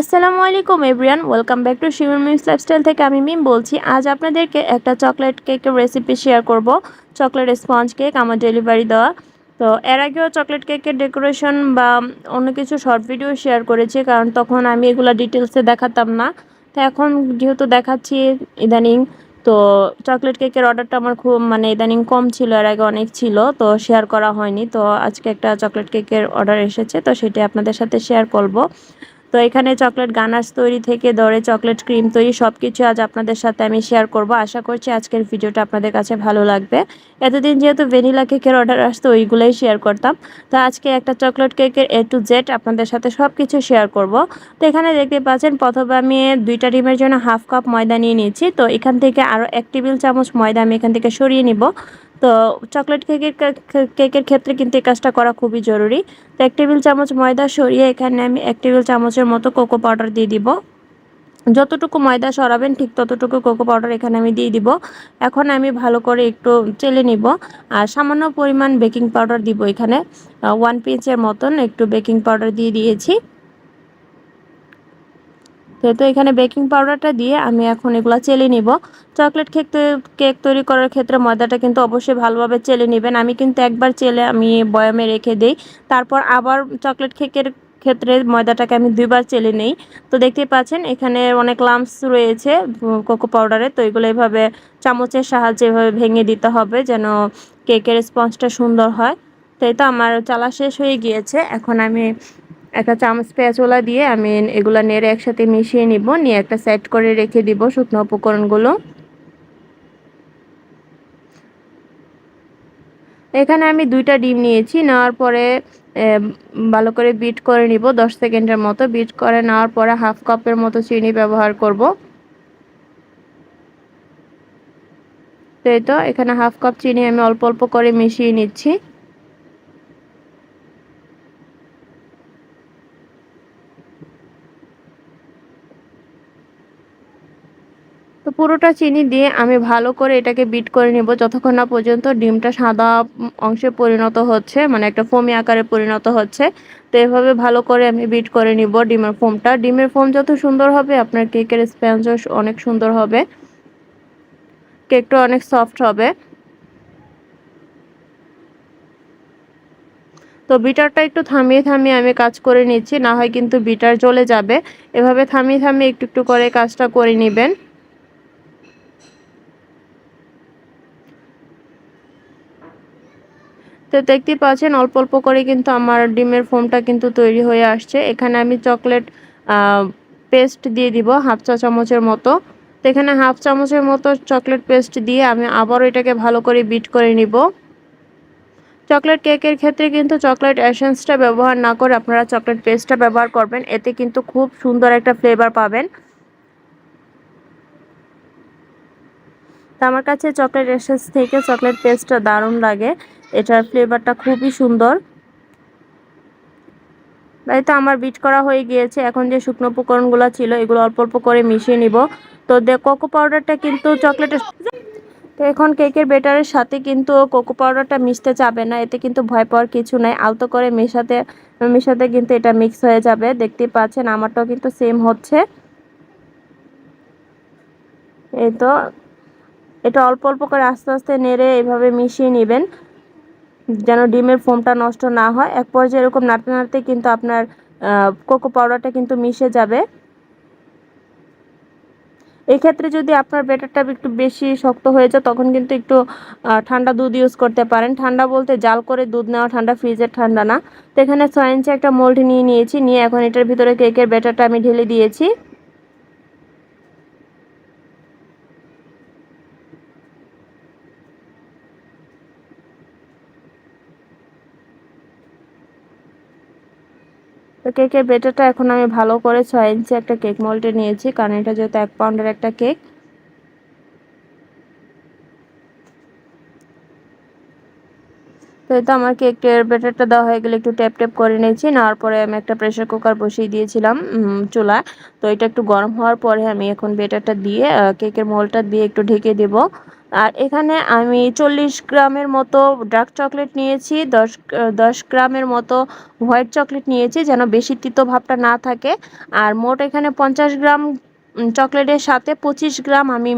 আসসালামু আলাইকুম, everyone. Welcome back to শিমুর মিমস লাইফস্টাইল থেকে আমি মিম বলছি। আজ আপনাদেরকে একটা চকলেট কেকের রেসিপি শেয়ার করব। চকলেট স্পঞ্জ কেক আমার ডেলিভারি দেওয়া। তো এর আগেও চকলেট কেকের ডেকোরেশন বা অন্য কিছু শর্ট ভিডিও শেয়ার করেছি, কারণ তখন আমি এগুলো ডিটেলসে দেখাতাম না। তো এখন যেহেতু দেখাচ্ছি ইদানিং, তো চকলেট কেকের অর্ডারটা আমার খুব মানে ইদানিং কম ছিল, এর আগে অনেক ছিল, তো শেয়ার করা হয়নি। তো আজকে একটা চকলেট কেকের অর্ডার এসেছে, তো সেটি আপনাদের সাথে শেয়ার করব। তো এখানে চকলেট গানার্স তৈরি থেকে ধরে চকলেট ক্রিম তৈরি সব কিছু আজ আপনাদের সাথে আমি শেয়ার করব। আশা করছি আজকের ভিডিওটা আপনাদের কাছে ভালো লাগবে। এতদিন যেহেতু ভ্যানিলা কেকের অর্ডার আসতো, ওইগুলোই শেয়ার করতাম। তো আজকে একটা চকলেট কেকের এ টু জেড আপনাদের সাথে সব কিছু শেয়ার করব। তো এখানে দেখতে পাচ্ছেন, প্রথমে আমি দুইটা ডিমের জন্য হাফ কাপ ময়দা নিয়ে নিয়েছি। তো এখান থেকে আরও এক টেবিল চামচ ময়দা আমি এখান থেকে সরিয়ে নিব। তো চকলেট কেকের কেকের ক্ষেত্রে কিন্তু এই কাজটা করা খুবই জরুরি। তো এক টেবিল চামচ ময়দা সরিয়ে এখানে আমি এক টেবিল চামচের মতো কোকো পাউডার দিয়ে দিব। যতটুকু ময়দা সরাবেন ঠিক ততটুকু কোকো পাউডার এখানে আমি দিয়ে দিব। এখন আমি ভালো করে একটু চেলে নিব। আর সামান্য পরিমাণ বেকিং পাউডার দিব এখানে। ওয়ান পিঞ্চের মতন একটু বেকিং পাউডার দিয়ে দিয়েছি। তো এখানে বেকিং পাউডারটা দিয়ে আমি এখন এগুলো চেলে নিব। চকলেট কেক কেক তৈরি করার ক্ষেত্রে ময়দাটা কিন্তু অবশ্যই ভালোভাবে চেলে নেবেন। আমি কিন্তু একবার চেলে আমি বয়ামে রেখে দিই। তারপর আবার চকলেট কেকের ক্ষেত্রে ময়দাটাকে আমি দুইবার চেলে নেই। তো দেখতেই পাচ্ছেন, এখানে অনেক লাম্পস রয়েছে কোকো পাউডারে। তো এগুলো এইভাবে চামচের সাহায্যে এভাবে ভেঙে দিতে হবে যেন কেকের স্পঞ্জটা সুন্দর হয়। তো তো আমার চালা শেষ হয়ে গিয়েছে। এখন আমি একটা চামচ পেঁয়াজওয়ালা দিয়ে আমি এগুলো নেড়ে একসাথে মিশিয়ে নিব। নিয়ে একটা সেট করে রেখে দিব শুকনো উপকরণগুলো। এখানে আমি দুইটা ডিম নিয়েছি। নেওয়ার পরে ভালো করে বিট করে নিব। দশ সেকেন্ডের মতো বিট করে নেওয়ার পরে হাফ কাপের মতো চিনি ব্যবহার করব। তো, এখানে হাফ কাপ চিনি আমি অল্প অল্প করে মিশিয়ে নিচ্ছি। তো পুরোটা চিনি দিয়ে আমি ভালো করে এটাকে বিট করে নিব। যতক্ষণ না পর্যন্ত ডিমটা সাদা অংশে পরিণত হচ্ছে মানে একটা ফোমি আকারে পরিণত হচ্ছে, তো এভাবে ভালো করে আমি বিট করে নিব ডিমের ফোমটা। ডিমের ফোম যত সুন্দর হবে, আপনার কেকের স্পঞ্জও অনেক সুন্দর হবে। কেকটা অনেক সফট হবে। তো বিটারটা একটু থামিয়ে থামিয়ে আমি কাজ করে নিচ্ছি, না হয় কিন্তু বিটার চলে যাবে। এভাবে থামিয়ে থামিয়ে একটু একটু করে কাজটা করে নেবেন। তো দেখতে পাচ্ছেন, অল্প অল্প করে কিন্তু আমার ডিমের ফোমটা কিন্তু তৈরি হয়ে আসছে। এখানে আমি চকলেট পেস্ট দিয়ে দিব হাফ চা চামচের মতো। তো এখানে হাফ চামচের মতো চকলেট পেস্ট দিয়ে আমি আবারও এটাকে ভালো করে বিট করে নিব। চকলেট কেকের ক্ষেত্রে কিন্তু চকলেট এসেন্সটা ব্যবহার না করে আপনারা চকলেট পেস্টটা ব্যবহার করবেন। এতে কিন্তু খুব সুন্দর একটা ফ্লেভার পাবেন। তো আমার কাছে চকলেট এসেন্স থেকে চকলেট পেস্টটা দারুণ লাগে। এটার ফ্লেভারটা খুবই সুন্দর। তাই তো আমার বিট করা হয়ে গিয়েছে। এখন যে শুকনো উপকরণগুলো ছিল, এগুলো অল্প অল্প করে মিশিয়ে নিব। তো কোকো পাউডারটা কিন্তু চকলেটের তো এখন কেকের বেটারের সাথে কিন্তু কোকো পাউডারটা মিশতে যাবে না। এতে কিন্তু ভয় পাওয়ার কিছু নাই। আলতো করে মেশাতে মেশাতে কিন্তু এটা মিক্স হয়ে যাবে। দেখতে পাচ্ছেন, আমারটাও কিন্তু সেম হচ্ছে। এই তো, এটা অল্প অল্প করে আস্তে আস্তে নেড়ে এভাবে মিশিয়ে নেবেন। যেন ডিমের ফোমটা নষ্ট না হয়। এক পর্যায়ে এরকম নাড়তে নাড়তে কিন্তু আপনার কোকো পাউডারটা কিন্তু মিশে যাবে। এক্ষেত্রে যদি আপনার ব্যাটারটা একটু বেশি শক্ত হয়ে যায়, তখন কিন্তু একটু ঠান্ডা দুধ ইউজ করতে পারেন। ঠান্ডা বলতে জাল করে দুধ নেওয়া ঠান্ডা, ফ্রিজের ঠান্ডা না। তো এখানে ছয় ইঞ্চি একটা মোল্ড নিয়ে নিয়েছি। নিয়ে এখন এটার ভিতরে কেকের ব্যাটারটা আমি ঢেলে দিয়েছি। তো কেকের বেটারটা এখন আমি ভালো করে ছয় ইঞ্চি একটা কেক মোল্টে নিয়েছি, কারণ এটা যেহেতু এক পাউন্ডের একটা কেক তো এই তো আমার কেকের ব্যাটারটা দেওয়া হয়ে গেলে একটু ট্যাপ ট্যাপ করে নিয়েছি, নেওয়ার পরে আমি একটা প্রেশার কুকার বসিয়ে দিয়েছিলাম চুলা তো এটা একটু গরম হওয়ার পরে আমি এখন ব্যাটারটা দিয়ে কেকের মোলটা দিয়ে একটু ঢেকে দেব। আর এখানে আমি চল্লিশ গ্রামের মতো ডার্ক চকলেট নিয়েছি, দশ দশ গ্রামের মতো হোয়াইট চকলেট নিয়েছি, যেন বেশি তিতো ভাবটা না থাকে। আর মোট এখানে পঞ্চাশ গ্রাম চকলেটের সাথে পঁচিশ গ্রাম আমি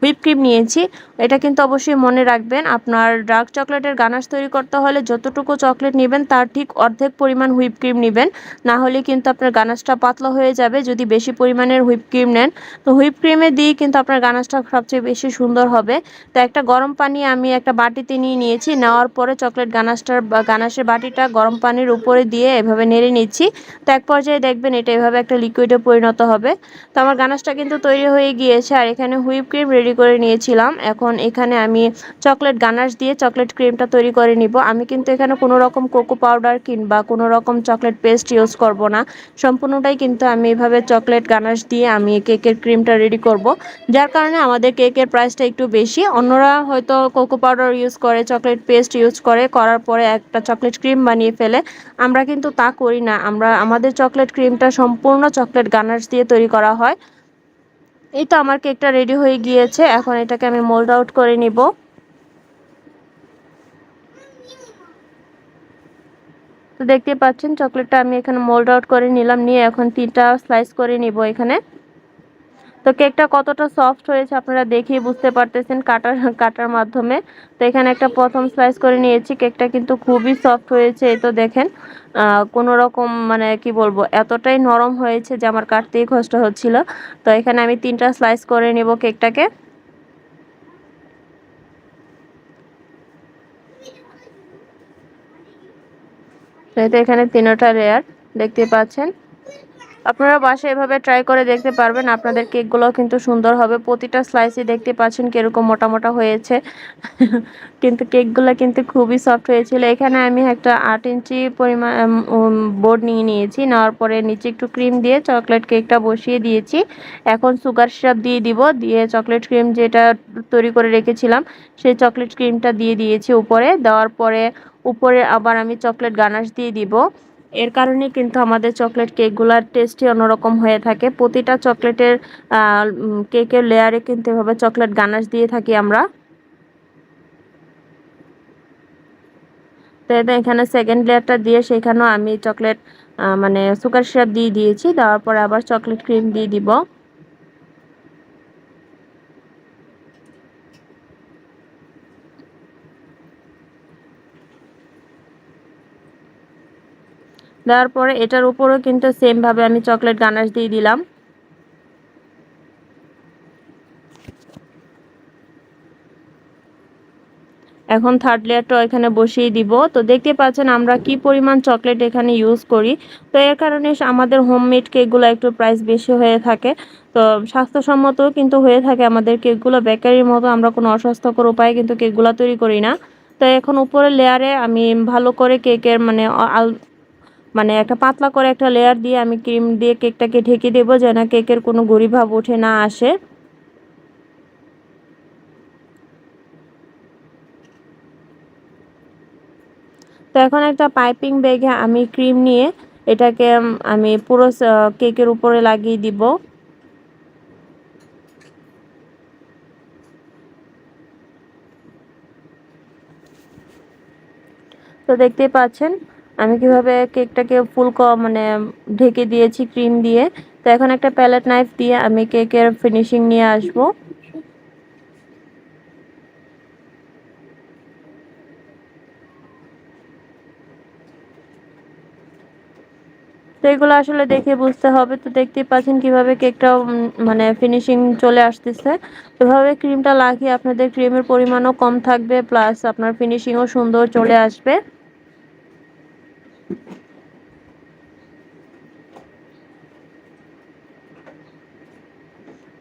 হুইপ ক্রিম নিয়েছি। এটা কিন্তু অবশ্যই মনে রাখবেন, আপনার ডার্ক চকলেটের গানাশ তৈরি করতে হলে যতটুকু চকলেট নেবেন, তার ঠিক অর্ধেক পরিমাণ হুইপ ক্রিম নেবেন। না হলে কিন্তু আপনার গানাশটা পাতলা হয়ে যাবে, যদি বেশি পরিমাণের হুইপ ক্রিম নেন। তো হুইপ ক্রিমে দিয়ে কিন্তু আপনার গানাশটা সবচেয়ে বেশি সুন্দর হবে। তো একটা গরম পানি আমি একটা বাটিতে নিয়ে নিয়েছি, নেওয়ার পরে চকলেট গানাশটার গানাশের বাটিটা গরম পানির উপরে দিয়ে এভাবে নেড়ে নিচ্ছি। তো এক পর্যায়ে দেখবেন এটা এভাবে একটা লিকুইডে পরিণত হবে। তো আমার গানাশটা কিন্তু তৈরি হয়ে গিয়েছে আর এখানে হুইপ ক্রিম রেডি করে নিয়েছিলাম। এখন এখানে আমি চকলেট গানাশ দিয়ে চকলেট ক্রিমটা তৈরি করে নিব। আমি কিন্তু এখানে কোনো রকম কোকো পাউডার কিংবা কোনো রকম চকলেট পেস্ট ইউজ করব না। সম্পূর্ণটাই কিন্তু আমি এভাবে চকলেট গানাশ দিয়ে আমি কেকের ক্রিমটা রেডি করব। যার কারণে আমাদের কেকের প্রাইসটা একটু বেশি। অন্যরা হয়তো কোকো পাউডার ইউজ করে চকলেট পেস্ট ইউজ করে, করার পরে একটা চকলেট ক্রিম বানিয়ে ফেলে। আমরা কিন্তু তা করি না। আমরা, আমাদের চকলেট ক্রিমটা সম্পূর্ণ চকলেট গানাশ দিয়ে তৈরি করা হয়। এই তো আমার কেকটা রেডি হয়ে গিয়েছে। এখন এটাকে আমি মোল্ড আউট করে নিব। তো দেখতে পাচ্ছেন চকলেটটা আমি এখানে মোল্ড আউট করে নিলাম। নিয়ে এখন তিনটা স্লাইস করে নিব এখানে। তো কেকটা কতটা সফট হয়েছে আপনারা দেখেই বুঝতে পারতেছেন কাটার কাটার মাধ্যমে। তো এখানে একটা প্রথম স্লাইস করে নিয়েছি, কেকটা কিন্তু খুবই সফট হয়েছে, এই তো দেখেন। কোনো রকম মানে কি বলব, এতটাই নরম হয়েছে যে আমার কাটতেই কষ্ট হচ্ছিল। তো এখানে আমি তিনটা স্লাইস করে নেব কেকটাকে। তো এখানে তিনটা লেয়ার দেখতে পাচ্ছেন? আপনারা বাসায় এভাবে ট্রাই করে দেখতে পারবেন, আপনাদের কেকগুলো কিন্তু সুন্দর হবে। প্রতিটা স্লাইসে দেখতে পাচ্ছেন কীরকম মোটা মোটা হয়েছে। কিন্তু কেকগুলো কিন্তু খুবই সফট হয়েছিল। এখানে আমি একটা আট ইঞ্চি পরিমাণ বোর্ড নিয়ে নিয়েছি। নেওয়ার পরে নিচে একটু ক্রিম দিয়ে চকলেট কেকটা বসিয়ে দিয়েছি। এখন সুগার সিরাপ দিয়ে দিব। দিয়ে চকলেট ক্রিম যেটা তৈরি করে রেখেছিলাম, সেই চকলেট ক্রিমটা দিয়ে দিয়েছি উপরে। দেওয়ার পরে উপরে আবার আমি চকলেট গানাশ দিয়ে দিব। এর কারণে কিন্তু আমাদের চকলেট কেকগুলার টেস্টই অন্যরকম হয়ে থাকে। প্রতিটা চকলেটের কেকের লেয়ারে কিন্তু এভাবে চকলেট গানাশ দিয়ে থাকি আমরা। তো এখানে সেকেন্ড লেয়ারটা দিয়ে সেখানেও আমি চকলেট মানে সুগার সিরাপ দিয়ে দিয়েছি। দেওয়ার পরে আবার চকলেট ক্রিম দিয়ে দিব। দেওয়ার পরে এটার উপরেও কিন্তু সেমভাবে আমি চকলেট গানাশ দিয়ে দিলাম। এখন থার্ড লেয়ারটা এখানে বসিয়ে দিব। তো দেখতে পাচ্ছেন আমরা কি পরিমাণ চকলেট এখানে ইউজ করি। তো এর কারণে আমাদের হোমমেড কেকগুলো একটু প্রাইস বেশি হয়ে থাকে। তো স্বাস্থ্যসম্মত কিন্তু হয়ে থাকে আমাদের কেকগুলো বেকারির মতো আমরা কোনো অস্বাস্থ্যকর উপায়ে কিন্তু কেকগুলো তৈরি করি না। তো এখন উপরের লেয়ারে আমি ভালো করে কেকের মানে মানে একটা পাতলা করে একটা লেয়ার দিয়ে আমি ক্রিম দিয়ে কেকটাকে ঢেকে দেবো যেন কেকের কোনো গরিভাব উঠে না আসে। তো এখন একটা পাইপিং ব্যাগে আমি ক্রিম নিয়ে এটাকে আমি পুরো কেকের উপরে লাগিয়ে দিব। তো দেখতেই পাচ্ছেন আমি কীভাবে কেকটাকে ফুল মানে ঢেকে দিয়েছি, ক্রিম দিয়ে। তো এখন একটা প্যালেট নাইফ দিয়ে আমি কেকের ফিনিশিং নিয়ে আসব। তো এগুলো আসলে দেখে বুঝতে হবে। তো দেখতেই পাচ্ছেন কীভাবে কেকটা মানে ফিনিশিং চলে আসতেছে। এভাবে ক্রিমটা লাগিয়ে আপনাদের ক্রিমের পরিমাণও কম থাকবে, প্লাস আপনার ফিনিশিংও সুন্দর চলে আসবে।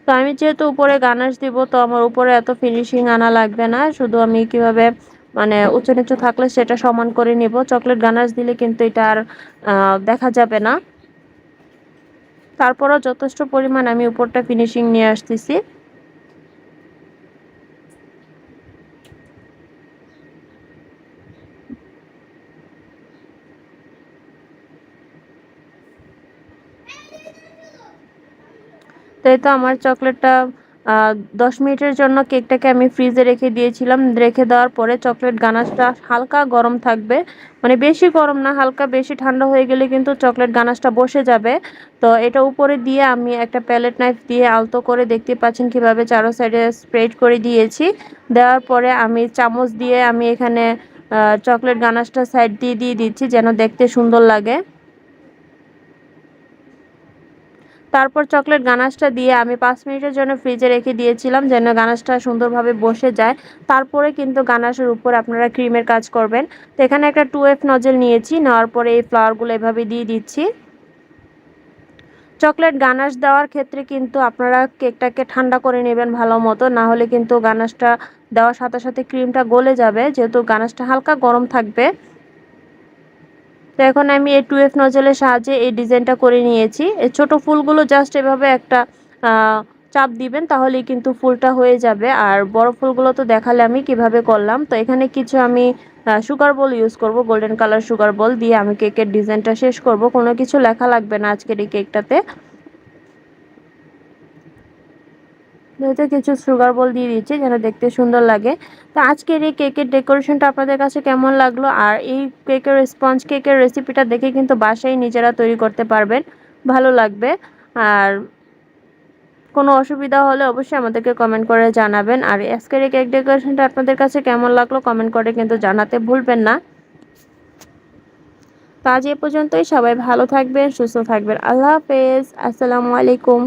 তো আমি যেহেতু উপরে গানাশ দিব, তো আমার উপরে এত ফিনিশিং আনা লাগবে না। শুধু আমি কীভাবে মানে উঁচু নিচু থাকলে সেটা সমান করে নিব। চকলেট গানাশ দিলে কিন্তু এটা আর দেখা যাবে না। তারপরও যথেষ্ট পরিমাণ আমি উপরটা ফিনিশিং নিয়ে আসতেছি। এই তো আমার চকলেটটা দশ মিনিটের জন্য কেকটাকে আমি ফ্রিজে রেখে দিয়েছিলাম। রেখে দেওয়ার পরে চকলেট গানাশটা হালকা গরম থাকবে। মানে বেশি গরম না, হালকা বেশি ঠান্ডা হয়ে গেলে কিন্তু চকলেট গানাশটা বসে যাবে। তো এটা উপরে দিয়ে আমি একটা প্যালেট নাইফ দিয়ে আলতো করে দেখতে পাচ্ছেন কীভাবে চারো সাইডে স্প্রেড করে দিয়েছি। দেওয়ার পরে আমি চামচ দিয়ে আমি এখানে চকলেট গানাশটা সাইড দিয়ে দিয়ে দিচ্ছি যেন দেখতে সুন্দর লাগে। তারপর চকলেট গানাশটা দিয়ে আমি পাঁচ মিনিটের জন্য ফ্রিজে রেখে দিয়েছিলাম যেন গানাশটা সুন্দরভাবে বসে যায়। তারপরে কিন্তু গানাশের উপর আপনারা ক্রিমের কাজ করবেন। তো এখানে একটা টু এফ নজেল নিয়েছি, নেওয়ার পরে এই ফ্লাওয়ারগুলো এভাবে দিয়ে দিচ্ছি। চকলেট গানাশ দেওয়ার ক্ষেত্রে কিন্তু আপনারা কেকটাকে ঠান্ডা করে নেবেন ভালো মতো, না হলে কিন্তু গানাশটা দেওয়ার সাথে সাথে ক্রিমটা গলে যাবে, যেহেতু গানাশটা হালকা গরম থাকবে। তো এখন আমি এই টু এফ নজলের সাহায্যে এই ডিজাইনটা করে নিয়েছি। ছোটো ফুলগুলো জাস্ট এভাবে একটা চাপ দিবেন তাহলেই কিন্তু ফুলটা হয়ে যাবে। আর বড় ফুলগুলো তো দেখালে আমি কীভাবে করলাম। তো এখানে কিছু আমি সুগার বল ইউজ করব গোল্ডেন কালার সুগার বল দিয়ে আমি কেকের ডিজাইনটা শেষ করব। কোনো কিছু লেখা লাগবে না আজকের এই কেকটাতে যেহেতু কিছু সুগার বল দিয়ে দিচ্ছি, যেন দেখতে সুন্দর লাগে। তো আজকের এই কেকের ডেকোরেশনটা আপনাদের কাছে কেমন লাগল? আর এই কেকের স্পঞ্জ কেকের রেসিপিটা দেখে কিন্তু বাসায় নিজেরা তৈরি করতে পারবেন। ভালো লাগবে। আর কোনো অসুবিধা হলে অবশ্যই আমাদেরকে কমেন্ট করে জানাবেন। আর আজকের এই কেক ডেকোরেশনটা আপনাদের কাছে কেমন লাগল কমেন্ট করে কিন্তু জানাতে ভুলবেন না। তো আজ এ পর্যন্তই। সবাই ভালো থাকবেন, সুস্থ থাকবেন। আল্লাহ হাফেজ। আসসালামু আলাইকুম।